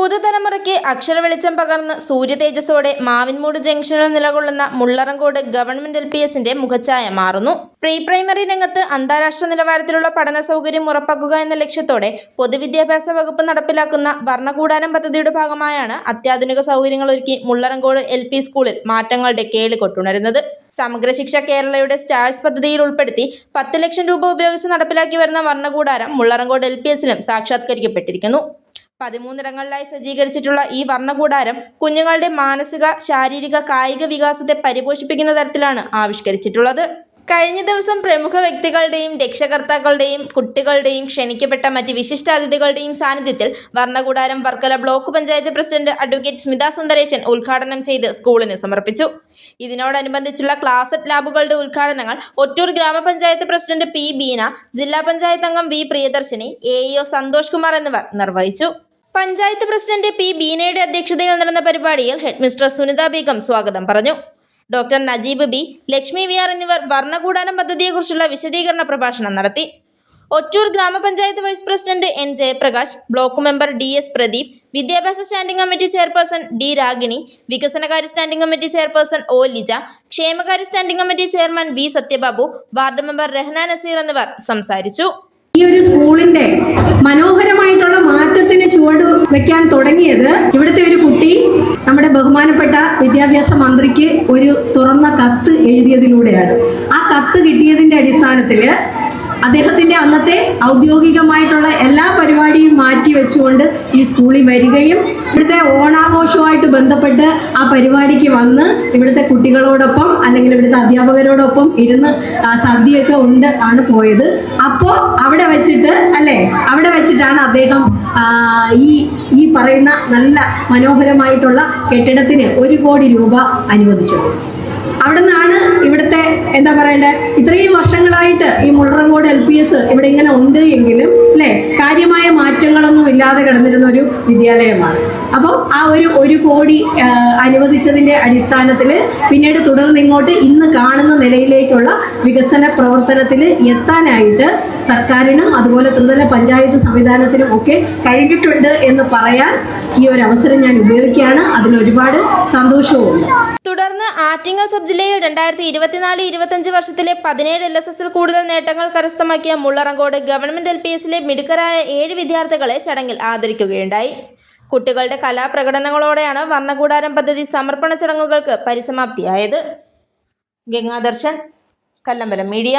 പുതുതലമുറയ്ക്ക് അക്ഷരവെളിച്ചം പകർന്ന് സൂര്യതേജസ്സോടെ മാവിൻമൂട് ജംഗ്ഷനിൽ നിലകൊള്ളുന്ന മുള്ളറങ്കോട് ഗവൺമെന്റ് എൽ പി എസിന്റെ മുഖച്ഛായ മാറുന്നു. പ്രീ പ്രൈമറി രംഗത്ത് അന്താരാഷ്ട്ര നിലവാരത്തിലുള്ള പഠന സൗകര്യം ഉറപ്പാക്കുക എന്ന ലക്ഷ്യത്തോടെ പൊതുവിദ്യാഭ്യാസ വകുപ്പ് നടപ്പിലാക്കുന്ന ഭരണകൂടാനം പദ്ധതിയുടെ ഭാഗമായാണ് അത്യാധുനിക സൗകര്യങ്ങൾ ഒരുക്കി മുള്ളറങ്കോട് എൽ പി സ്കൂളിൽ മാറ്റങ്ങളുടെ കേളി കൊട്ടുണരുന്നത് സമഗ്ര ശിക്ഷ കേരളയുടെ സ്റ്റാർസ് പദ്ധതിയിൽ ഉൾപ്പെടുത്തി പത്ത് ലക്ഷം രൂപ ഉപയോഗിച്ച് നടപ്പിലാക്കി വരുന്ന വർണകൂടാരം മുള്ളറങ്കോട് എൽ പി എസിലും സാക്ഷാത്കരിക്കപ്പെട്ടിരിക്കുന്നു. പതിമൂന്നിടങ്ങളിലായി സജ്ജീകരിച്ചിട്ടുള്ള ഈ വർണകൂടാരം കുഞ്ഞുങ്ങളുടെ മാനസിക ശാരീരിക കായിക വികാസത്തെ പരിപോഷിപ്പിക്കുന്ന തരത്തിലാണ് ആവിഷ്കരിച്ചിട്ടുള്ളത്. കഴിഞ്ഞ ദിവസം പ്രമുഖ വ്യക്തികളുടെയും രക്ഷകർത്താക്കളുടെയും കുട്ടികളുടെയും ക്ഷണിക്കപ്പെട്ട മറ്റ് വിശിഷ്ടാതിഥികളുടെയും സാന്നിധ്യത്തിൽ വർണകൂടാരം Varkala block panchayat president advocate Smitha Sundaresan ഉദ്ഘാടനം ചെയ്ത് സ്കൂളിന് സമർപ്പിച്ചു. ഇതിനോടനുബന്ധിച്ചുള്ള ക്ലാസറ്റ് ലാബുകളുടെ ഉദ്ഘാടനങ്ങൾ ഒറ്റൂർ ഗ്രാമപഞ്ചായത്ത് പ്രസിഡന്റ് പി ബീന ജില്ലാ പഞ്ചായത്ത് അംഗം വി പ്രിയദർശിനി എ സന്തോഷ് കുമാർ എന്നിവർ നിർവഹിച്ചു. പഞ്ചായത്ത് പ്രസിഡന്റ് പി ബീനയുടെ അധ്യക്ഷതയിൽ നടന്ന പരിപാടിയിൽ ഹെഡ് മിസ്ട്രസ് സുനിത ബീഗം സ്വാഗതം പറഞ്ഞു. Doctor Najeeb B Lakshmi V R എന്നിവർ ഭരണകൂടാനം പദ്ധതിയെക്കുറിച്ചുള്ള വിശദീകരണ പ്രഭാഷണം നടത്തി. ഒറ്റൂർ ഗ്രാമപഞ്ചായത്ത് vice president N Jayaprakash block member D S Pradeep വിദ്യാഭ്യാസ standing committee chairperson D Ragini വികസനകാര്യ standing committee chairperson O Lija ക്ഷേമകാര്യ standing committee chairman V Sathyababu ward member Rahna Nazeer എന്നിവർ സംസാരിച്ചു. ഈ ഒരു സ്കൂളിന്റെ വെക്കാൻ തുടങ്ങിയത് ഇവിടുത്തെ ഒരു കുട്ടി നമ്മുടെ ബഹുമാനപ്പെട്ട വിദ്യാഭ്യാസ മന്ത്രിക്ക് ഒരു തുറന്ന കത്ത് എഴുതിയതിലൂടെയാണ്. ആ കത്ത് കിട്ടിയതിന്റെ അടിസ്ഥാനത്തിൽ അദ്ദേഹത്തിന്റെ അന്നത്തെ ഔദ്യോഗികമായിട്ടുള്ള എല്ലാ പരിപാടിയും മാറ്റി വെച്ചുകൊണ്ട് ഈ സ്കൂളിൽ വരികയും ഇവിടുത്തെ ഓണാഘോഷവുമായിട്ട് ബന്ധപ്പെട്ട് ആ പരിപാടിക്ക് വന്ന് ഇവിടുത്തെ കുട്ടികളോടൊപ്പം അല്ലെങ്കിൽ ഇവിടുത്തെ അധ്യാപകരോടൊപ്പം ഇരുന്ന് സദ്യയൊക്കെ ഉണ്ട് ആണ് പോയത്. അപ്പോ അവിടെ വെച്ചിട്ട് അല്ലേ? അവിടെ വെച്ചിട്ടാണ് അദ്ദേഹം ഈ ഈ പറയുന്ന നല്ല മനോഹരമായിട്ടുള്ള കെട്ടിടത്തിന് ഒരു കോടി രൂപ അനുവദിച്ചത്. അവിടെ നിന്നാണ് ഇവിടുത്തെ എന്താ പറയണ്ടേ? ഇത്രയും വർഷങ്ങളായിട്ട് ഈ മുള്ളറങ്കോട് എൽ പി എസ് ഇവിടെ ഇങ്ങനെ ഉണ്ട് എങ്കിലും അല്ലേ? കാര്യമായ മാറ്റങ്ങളൊന്നും ഇല്ലാതെ കിടന്നിരുന്ന ഒരു വിദ്യാലയമാണ്. അപ്പോൾ ആ ഒരു ഒരു കോടി അനുവദിച്ചതിന്റെ അടിസ്ഥാനത്തിൽ പിന്നീട് തുടർന്ന് ഇങ്ങോട്ട് ഇന്ന് കാണുന്ന നിലയിലേക്കുള്ള വികസന പ്രവർത്തനത്തിൽ എത്താനായിട്ട് സർക്കാരിനും അതുപോലെ ത്രിതല പഞ്ചായത്ത് സംവിധാനത്തിനും ഒക്കെ കഴിഞ്ഞിട്ടുണ്ട് എന്ന് പറയാൻ ഈ ഒരു അവസരം ഞാൻ ഉപയോഗിക്കുകയാണ്. അതിൽ ഒരുപാട് സന്തോഷവുമുണ്ട്. തുടർന്ന് ആറ്റിങ്ങൽ സബ് ജില്ലയിൽ രണ്ടായിരത്തി ഇരുപത്തിനാല് ഇരുപത്തഞ്ച് വർഷത്തിലെ പതിനേഴ് എൽ എസ് എസിൽ കൂടുതൽ നേട്ടങ്ങൾ കരസ്ഥമാക്കിയ മുള്ളറങ്കോട് ഗവൺമെന്റ് എൽ പി എസിലെ മിടുക്കരായ ഏഴ് വിദ്യാർത്ഥികളെ ചടങ്ങിൽ ആദരിക്കുകയുണ്ടായി. കുട്ടികളുടെ കലാപ്രകടനങ്ങളോടെയാണ് വർണകൂടാരം പദ്ധതി സമർപ്പണ ചടങ്ങുകൾക്ക് പരിസമാപ്തിയായത്. ഗംഗാദർശൻ കല്ലമ്പലം മീഡിയ.